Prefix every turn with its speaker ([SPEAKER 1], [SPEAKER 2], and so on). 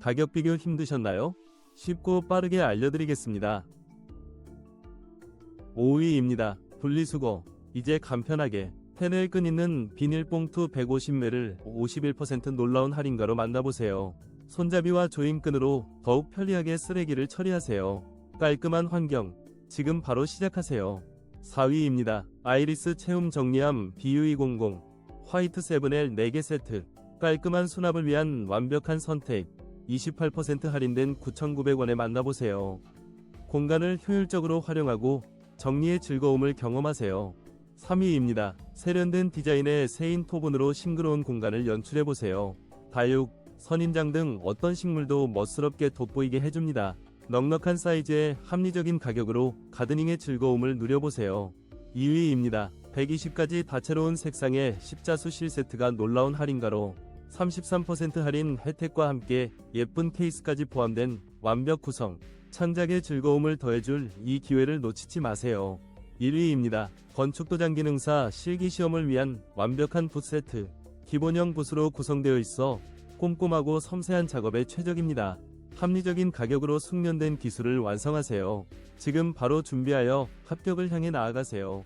[SPEAKER 1] 가격 비교 힘드셨나요? 쉽고 빠르게 알려드리겠습니다. 5위입니다. 분리수거. 이제 간편하게 패널 끈 있는 비닐봉투 150매를 51% 놀라운 할인가로 만나보세요. 손잡이와 조임끈으로 더욱 편리하게 쓰레기를 처리하세요. 깔끔한 환경. 지금 바로 시작하세요. 4위입니다. 아이리스 체움 정리함 BU200 화이트 세븐엘 4개 세트. 깔끔한 수납을 위한 완벽한 선택. 28% 할인된 9,900원에 만나보세요. 공간을 효율적으로 활용하고 정리의 즐거움을 경험하세요. 3위입니다. 세련된 디자인의 세인 토분으로 싱그러운 공간을 연출해보세요. 다육, 선인장 등 어떤 식물도 멋스럽게 돋보이게 해줍니다. 넉넉한 사이즈에 합리적인 가격으로 가드닝의 즐거움을 누려보세요. 2위입니다. 120가지 다채로운 색상의 십자수 실세트가 놀라운 할인가로 33% 할인 혜택과 함께 예쁜 케이스까지 포함된 완벽 구성, 창작의 즐거움을 더해줄 이 기회를 놓치지 마세요. 1위입니다. 건축도장 기능사 실기시험을 위한 완벽한 붓 세트. 기본형 붓으로 구성되어 있어 꼼꼼하고 섬세한 작업에 최적입니다. 합리적인 가격으로 숙련된 기술을 완성하세요. 지금 바로 준비하여 합격을 향해 나아가세요.